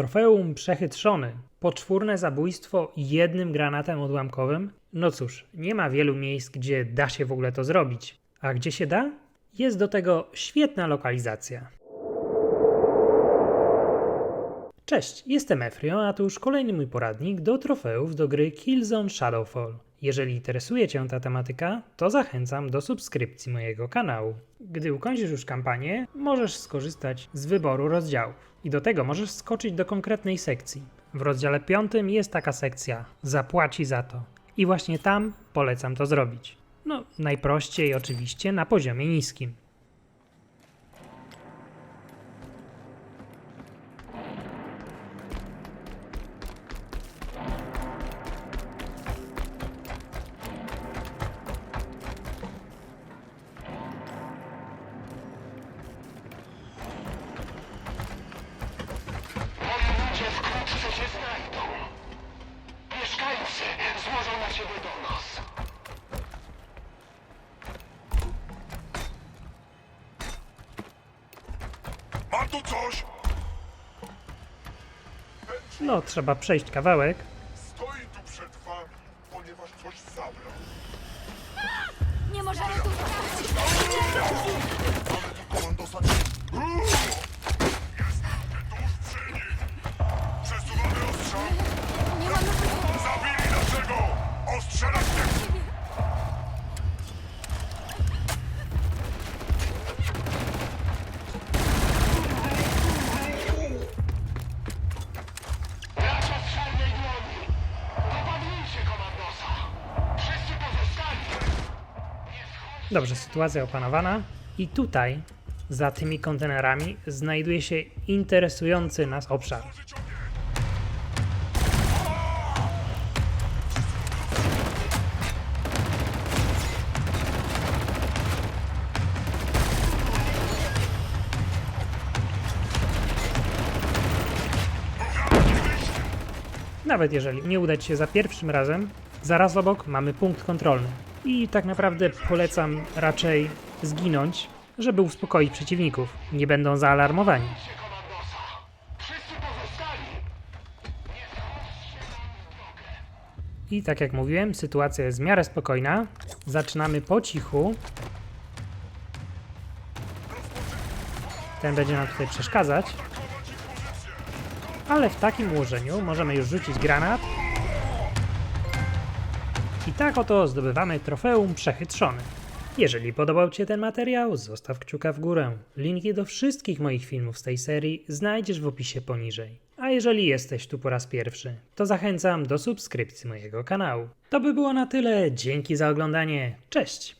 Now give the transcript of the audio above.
Trofeum przechytrzony. Poczwórne zabójstwo jednym granatem odłamkowym? No cóż, nie ma wielu miejsc, gdzie da się w ogóle to zrobić. A gdzie się da? Jest do tego świetna lokalizacja. Cześć, jestem Efrio, a to już kolejny mój poradnik do trofeów do gry Killzone Shadowfall. Jeżeli interesuje Cię ta tematyka, to zachęcam do subskrypcji mojego kanału. Gdy ukończysz już kampanię, możesz skorzystać z wyboru rozdziałów i do tego możesz skoczyć do konkretnej sekcji. W rozdziale 5 jest taka sekcja Zapłaci za to. I właśnie tam polecam to zrobić. No, najprościej oczywiście na poziomie niskim. Złożą na ciebie donos. Mam tu coś! No, trzeba przejść kawałek. Stoi tu przed wami, ponieważ coś zabrał. Nie możemy tu stracić! Dobrze, sytuacja opanowana. I tutaj, za tymi kontenerami, znajduje się interesujący nas obszar. Nawet jeżeli nie uda Ci się za pierwszym razem, zaraz obok mamy punkt kontrolny. I tak naprawdę polecam raczej zginąć, żeby uspokoić przeciwników. Nie będą zaalarmowani. I tak jak mówiłem, sytuacja jest w miarę spokojna. Zaczynamy po cichu. Ten będzie nam tutaj przeszkadzać. Ale w takim ułożeniu możemy już rzucić granat. I tak oto zdobywamy trofeum przechytrzony. Jeżeli podobał Ci się ten materiał, zostaw kciuka w górę. Linki do wszystkich moich filmów z tej serii znajdziesz w opisie poniżej. A jeżeli jesteś tu po raz pierwszy, to zachęcam do subskrypcji mojego kanału. To by było na tyle. Dzięki za oglądanie. Cześć!